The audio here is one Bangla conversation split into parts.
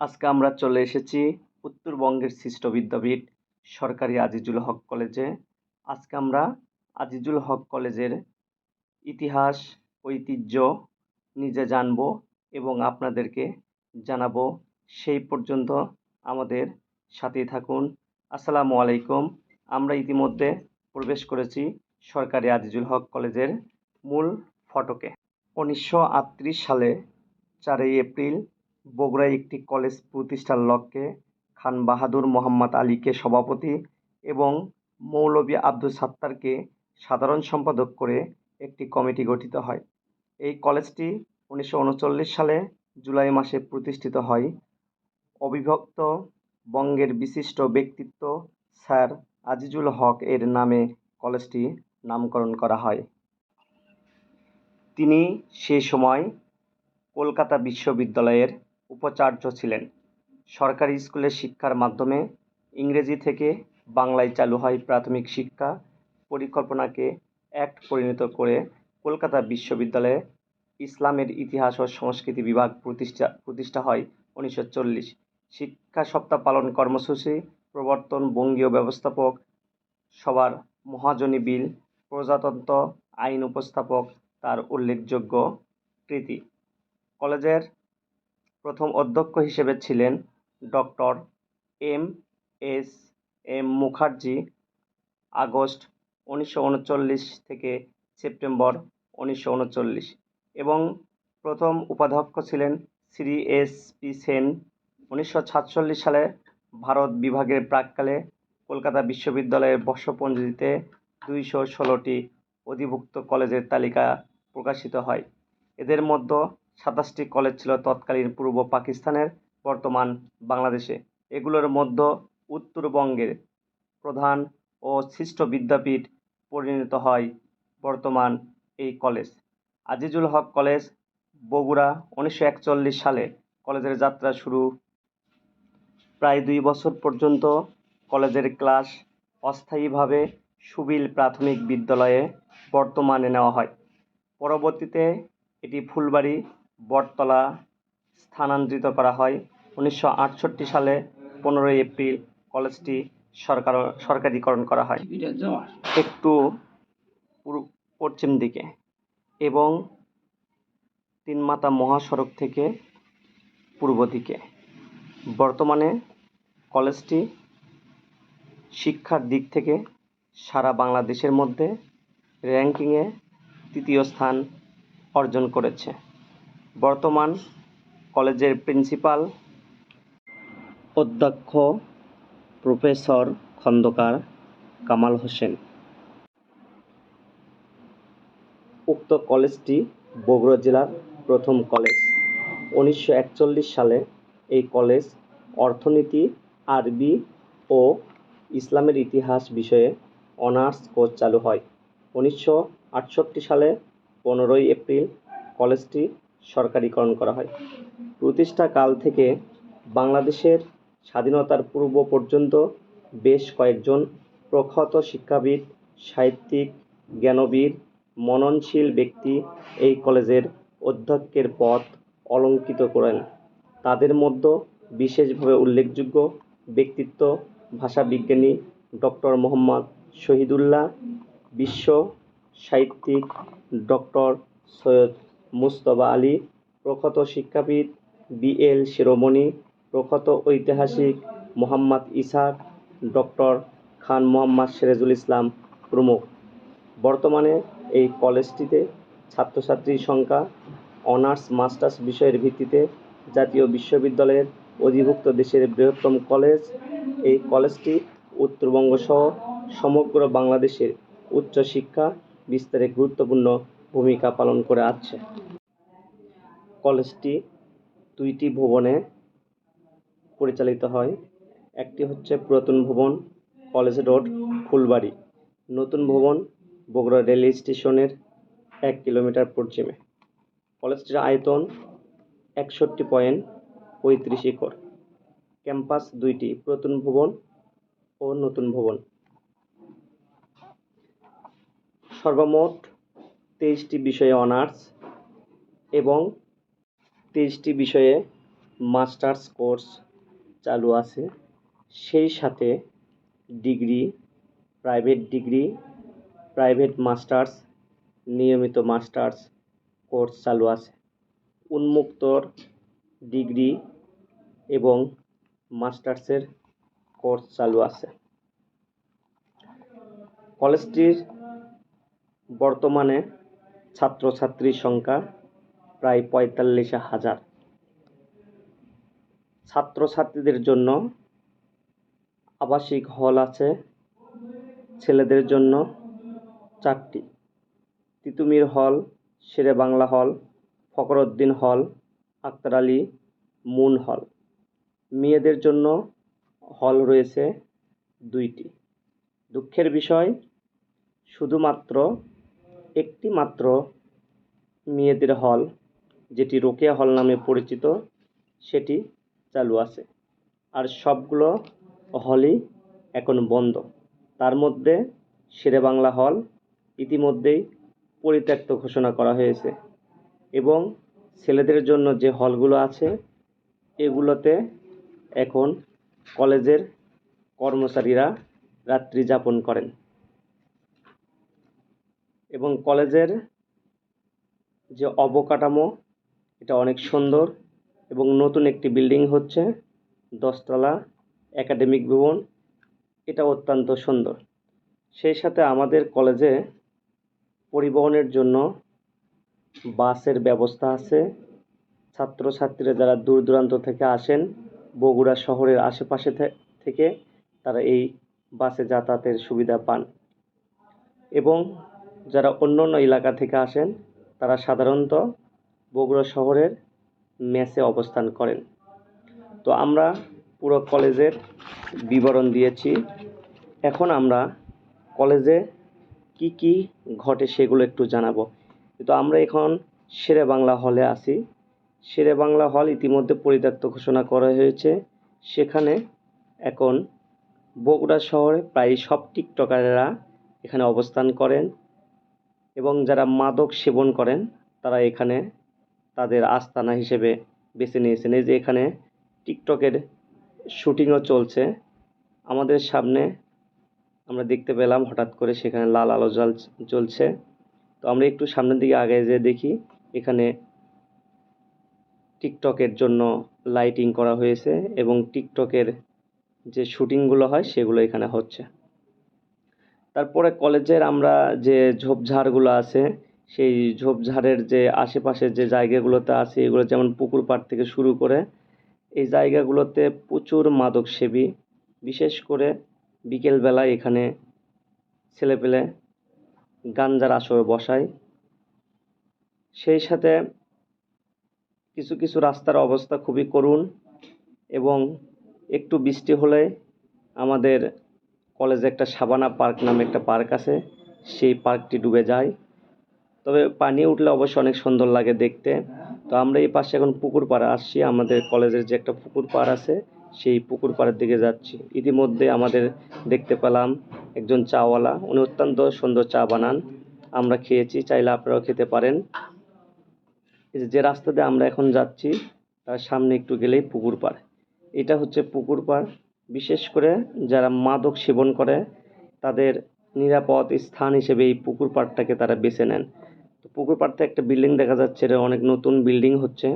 আজকে আমরা চলে এসেছি উত্তরবঙ্গের সৃষ্ট বিদ্যাপীঠ সরকারি আজিজুল হক কলেজে। আজকে আমরা আজিজুল হক কলেজের ইতিহাস, ঐতিহ্য নিজে জানব এবং আপনাদেরকে জানাব। সেই পর্যন্ত আমাদের সাথেই থাকুন। আসসালামু আলাইকুম। আমরা ইতিমধ্যে প্রবেশ করেছি সরকারি আজিজুল হক কলেজের মূল ফটকে। উনিশশো আটত্রিশ সালে চারই এপ্রিল বগুড়ায় একটি কলেজ প্রতিষ্ঠার লক্ষ্যে খান বাহাদুর মোহাম্মদ আলীকে সভাপতি এবং মৌলভী আব্দুল সাত্তারকে সাধারণ সম্পাদক করে একটি কমিটি গঠিত হয়। এই কলেজটি উনিশশো উনচল্লিশ সালে জুলাই মাসে প্রতিষ্ঠিত হয়। অবিভক্ত বঙ্গের বিশিষ্ট ব্যক্তিত্ব স্যার আজিজুল হক এর নামে কলেজটি নামকরণ করা হয়। তিনি সে সময় কলকাতা বিশ্ববিদ্যালয়ের উপাচার্য ছিলেন। সরকারি স্কুলের শিক্ষার মাধ্যমে ইংরেজি থেকে বাংলায় চালু হয় প্রাথমিক শিক্ষা পরিকল্পনাকে অ্যাক্ট পরিণত করে কলকাতা বিশ্ববিদ্যালয়ে ইসলামের ইতিহাস ও সংস্কৃতি বিভাগ প্রতিষ্ঠা প্রতিষ্ঠা হয় উনিশশো চল্লিশ। শিক্ষা সপ্তাহ পালন কর্মসূচি, প্রবর্তন বঙ্গীয় ব্যবস্থাপক, সবার মহাজনী বিল, প্রজাতন্ত্র আইন উপস্থাপক, তার উল্লেখযোগ্য কৃতি। কলেজের প্রথম অধ্যক্ষ হিসেবে ছিলেন doctor M S M Mukherjee, August উনিশশো উনচল্লিশ থেকে সেপ্টেম্বর উনিশশো উনচল্লিশ এবং প্রথম উপাধ্যক্ষ ছিলেন শ্রী এস পি সেন। উনিশশো সাতচল্লিশ সালে ভারত বিভাগের প্রাককালে কলকাতা বিশ্ববিদ্যালয়ের বর্ষপঞ্জিতে দুইশো ষোলোটি অধিভুক্ত কলেজের তালিকা প্রকাশিত হয়। এদের মধ্যে সাতাশটি কলেজ ছিল তৎকালীন পূর্ব পাকিস্তানের, বর্তমান বাংলাদেশে। এগুলোর মধ্যে উত্তরবঙ্গের প্রধান ও সৃষ্ট বিদ্যাপীঠ পরিণত হয় বর্তমান এই কলেজ আজিজুল হক কলেজ বগুড়া, উনিশশো একচল্লিশ সালে কলেজের যাত্রা শুরু। প্রায় দুই বছর পর্যন্ত কলেজের ক্লাস অস্থায়ীভাবে সুবিল প্রাথমিক বিদ্যালয়ে বর্তমানে নেওয়া হয়। পরবর্তীতে এটি ফুলবাড়ি বটতলা স্থানান্তরিত করা হয়। উনিশশো আটষট্টি সালে পনেরোই এপ্রিল কলেজটি সরকার, সরকারিকরণ করা হয়। একটু পশ্চিম দিকে এবং তিনমাতা মহাসড়ক থেকে পূর্ব দিকে। বর্তমানে কলেজটি শিক্ষার দিক থেকে সারা বাংলাদেশের মধ্যে র্যাঙ্কিংয়ে তৃতীয় স্থান অর্জন করেছে। বর্তমান কলেজের প্রিন্সিপাল অধ্যক্ষ প্রফেসর খন্দকার কামাল হোসেন। উক্ত কলেজটি বগুড়া জেলার প্রথম কলেজ। উনিশশো একচল্লিশ সালে এই কলেজ অর্থনীতি, আরবি ও ইসলামের ইতিহাস বিষয়ে অনার্স কোর্স চালু হয়। উনিশশো আটষট্টি সালে পনেরোই এপ্রিল কলেজটি সরকারিকরণ করা হয়। প্রতিষ্ঠাকাল থেকে বাংলাদেশের স্বাধীনতার পূর্ব পর্যন্ত বেশ কয়েকজন প্রখ্যাত শিক্ষাবিদ, সাহিত্যিক, জ্ঞানবীর, মননশীল ব্যক্তি এই কলেজের অধ্যক্ষের পদ অলঙ্কিত করেন। তাদের মধ্যে বিশেষভাবে উল্লেখযোগ্য ব্যক্তিত্ব ভাষাবিজ্ঞানী ডক্টর মোহাম্মদ শহীদুল্লাহ, বিশ্ব সাহিত্যিক ডক্টর সৈয়দ মুজতবা আলী, প্রখ্যাত শিক্ষাবিদ বি এল শিরোমণি, প্রখ্যাত ঐতিহাসিক মোহাম্মদ ইসাক, ডক্টর খান মোহাম্মদ সিরাজুল ইসলাম প্রমুখ। বর্তমানে এই কলেজটিতে ছাত্রছাত্রীর সংখ্যা অনার্স, মাস্টার্স বিষয়ের ভিত্তিতে জাতীয় বিশ্ববিদ্যালয়ের অধিভুক্ত দেশের বৃহত্তম কলেজ। এই কলেজটি উত্তরবঙ্গ সহ সমগ্র বাংলাদেশের উচ্চশিক্ষা বিস্তারে গুরুত্বপূর্ণ ভূমিকা পালন করে আসছে। কলেজটি দুইটি ভবনে পরিচালিত হয়। একটি হচ্ছে পুরাতন ভবন, কলেজ রোড, ফুলবাড়ি। নতুন ভবন বগুড়া রেল স্টেশনের এক কিলোমিটার পশ্চিমে। কলেজটির আয়তন একষট্টি পয়েন্ট পঁয়ত্রিশ একর। ক্যাম্পাস দুইটি, পুরাতন ভবন ও নতুন ভবন। সর্বমোট তেইশটি বিষয়ে অনার্স এবং তেইশটি বিষয়ে মাস্টার্স কোর্স চালু আছে। সেই সাথে degree, private degree, private masters, নিয়মিত মাস্টার্স কোর্স চালু আছে। উন্মুক্তর ডিগ্রি এবং মাস্টার্সের কোর্স চালু আছে। কলেজটির বর্তমানে ছাত্রছাত্রীর সংখ্যা প্রায় পঁয়তাল্লিশ হাজার। ছাত্রছাত্রীদের জন্য আবাসিক হল আছে, ছেলেদের জন্য চারটি। তিতুমির হল, শেরে বাংলা হল, ফখরুদ্দিন হল, আক্তার আলী মুন হল। মেয়েদের জন্য হল রয়েছে দুইটি। দুঃখের বিষয়, শুধুমাত্র একটি মাত্র মেয়েদের হল, যেটি রোকেয়া হল নামে পরিচিত, সেটি চালু আছে। আর সবগুলো হলই এখন বন্ধ। তার মধ্যে শেরে বাংলা হল ইতিমধ্যেই পরিত্যক্ত ঘোষণা করা হয়েছে এবং ছেলেদের জন্য যে হলগুলো আছে, এগুলোতে এখন কলেজের কর্মচারীরা রাত্রি যাপন করেন। এবং কলেজের যে অবকাঠামো, এটা অনেক সুন্দর এবং নতুন একটি বিল্ডিং হচ্ছে, দশতলা, একাডেমিক ভবন, এটা অত্যন্ত সুন্দর। সেই সাথে আমাদের কলেজে পরিবহনের জন্য বাসের ব্যবস্থা আছে। ছাত্রছাত্রীরা যারা দূর দূরান্ত থেকে আসেন, বগুড়া শহরের আশেপাশে থেকে তারা এই বাসে যাতায়াতের সুবিধা পান। এবং যারা অন্য অন্য এলাকা থেকে আসেন, তারা সাধারণত বগুড়া শহরের মেসে অবস্থান করেন। তো আমরা পুরো কলেজের বিবরণ দিয়েছি। এখন আমরা কলেজে কি কি ঘটে সেগুলো একটু জানাব। তো আমরা এখন শেরে বাংলা হলে আছি। শেরে বাংলা হল ইতিমধ্যে পরিত্যক্ত ঘোষণা করা হয়েছে। সেখানে এখন বগুড়া শহরে প্রায় সব টিকটকারেরা এখানে অবস্থান করেন। এবং যারা মাদক সেবন করেন, তারা এখানে তাদের আস্তানা হিসেবে বেছে নিয়েছেন। এই যে এখানে টিকটকের শুটিংও চলছে। আমাদের সামনে আমরা দেখতে পেলাম হঠাৎ করে সেখানে লাল আলো জল জ্বলছে। তো আমরা একটু সামনের দিকে আগে যেয়ে দেখি, এখানে টিকটকের জন্য লাইটিং করা হয়েছে এবং টিকটকের যে শুটিংগুলো হয়, সেগুলো এখানে হচ্ছে। তারপরে কলেজের আমরা যে ঝোপঝাড়গুলো আছে, সেই ঝোপঝাড়ের যে আশেপাশের যে জায়গাগুলোতে আছে, এগুলো যেমন পুকুর পাড় থেকে শুরু করে, এই জায়গাগুলোতে প্রচুর মাদক সেবী বিশেষ করে বিকেলবেলা এখানে ছেলেপেলে গাঞ্জার আসর বসায়। সেই সাথে কিছু কিছু রাস্তার অবস্থা খুবই করুণ এবং একটু বৃষ্টি হলে আমাদের কলেজে একটা সাবানা পার্ক নামে একটা পার্ক আছে, সেই পার্কটি ডুবে যায়। তবে পানি উঠলে অবশ্য অনেক সুন্দর লাগে দেখতে। তো আমরা এই পাশে এখন পুকুর পাড়ে আসছি, আমাদের কলেজের যে একটা পুকুর পাড় আছে, সেই পুকুর পাড়ের দিকে যাচ্ছি। ইতিমধ্যে আমাদের দেখতে পেলাম একজন চাওয়ালা, উনি অত্যন্ত সুন্দর চা বানান। আমরা খেয়েছি, চাইলে আপনারাও খেতে পারেন। যে- যে রাস্তা দিয়ে আমরা এখন যাচ্ছি, তার সামনে একটু গেলেই পুকুর পাড়। এটা হচ্ছে পুকুর পাড়। বিশেষ করে যারা মাদক সেবন করে, তাদের নিরাপদ স্থান হিসেবে এই পুকুর পাড়টাকে তারা বেছে নেন। তো পুকুর পাড়তে একটা বিল্ডিং দেখা যাচ্ছে, এটা অনেক নতুন বিল্ডিং হচ্ছে।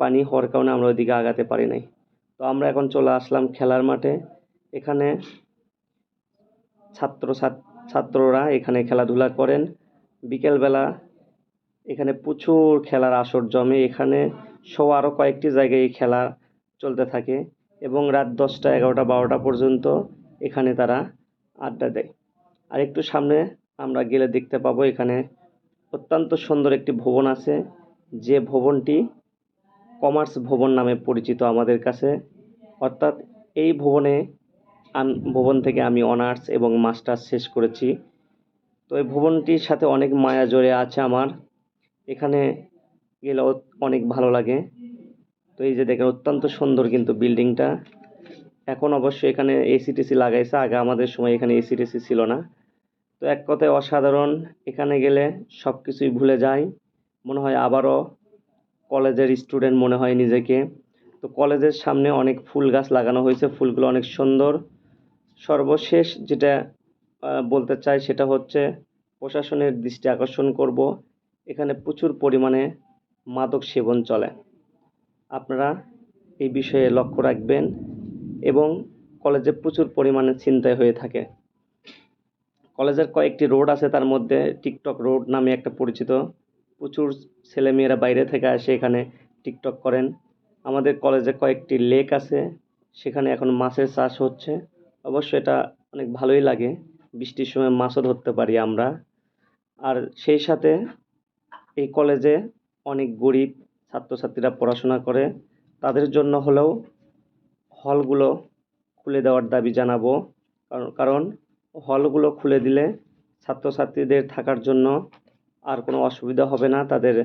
পানি হওয়ার কারণে আমরা ওইদিকে আগাতে পারি নাই। তো আমরা এখন চলে আসলাম খেলার মাঠে। এখানে ছাত্র ছাত্ররা এখানে খেলাধুলা করেন। বিকেলবেলা এখানে প্রচুর খেলার আসর জমে। এখানে সহ আরও কয়েকটি জায়গায় এই খেলা চলতে থাকে। এবং রাত দশটা, এগারোটা, বারোটা পর্যন্ত এখানে তারা আড্ডা দেয়। আর একটু সামনে আমরা গেলে দেখতে পাবো এখানে অত্যন্ত সুন্দর একটি ভবন আছে। যে ভবনটি কমার্স ভবন নামে পরিচিত আমাদের কাছে। অর্থাৎ এই ভবনে ভবন থেকে আমি অনার্স এবং মাস্টার্স শেষ করেছি। তো এই ভবনটির সাথে অনেক মায়া জড়ে আছে আমার। এখানে গেলে অনেক ভালো লাগে। তো এই যে দেখেন, অত্যন্ত সুন্দর কিন্তু বিল্ডিংটা। এখন অবশ্য এখানে এসি টেসি লাগাইছে, আগে আমাদের সময় এখানে এসি টেসি ছিল না। তো এক কথায় অসাধারণ, এখানে গেলে সব কিছুই ভুলে যাই। মনে হয় আবারও কলেজের স্টুডেন্ট মনে হয় নিজেকে। তো কলেজের সামনে অনেক ফুল গাছ লাগানো হয়েছে, ফুলগুলো অনেক সুন্দর। সর্বশেষ যেটা বলতে চাই সেটা হচ্ছে প্রশাসনের দৃষ্টি আকর্ষণ করব। এখানে প্রচুর পরিমাণে মাদক সেবন চলে। আপনারা এই বিষয়ে লক্ষ্য রাখবেন এবং কলেজে প্রচুর পরিমাণে ছিনতাই হয়ে থাকে। কলেজের কয়েকটি রোড আছে, তার মধ্যে টিকটক রোড নামে একটা পরিচিত। প্রচুর ছেলেমেয়েরা বাইরে থেকে আসে, এখানে টিকটক করেন। আমাদের কলেজে কয়েকটি লেক আছে, সেখানে এখন মাছের চাষ হচ্ছে। অবশ্য এটা অনেক ভালোই লাগে, বৃষ্টির সময় মাছও ধরতে পারি আমরা। আর সেই সাথে এই কলেজে অনেক গরিব ছাত্রছাত্রীরা পড়াশোনা করে, তাদের জন্য হলেও হলগুলো খুলে দেওয়ার দাবি জানাব। কারণ কারণ হলগুলো খুলে দিলে ছাত্রছাত্রীদের থাকার জন্য আর কোনো অসুবিধা হবে না, তাদের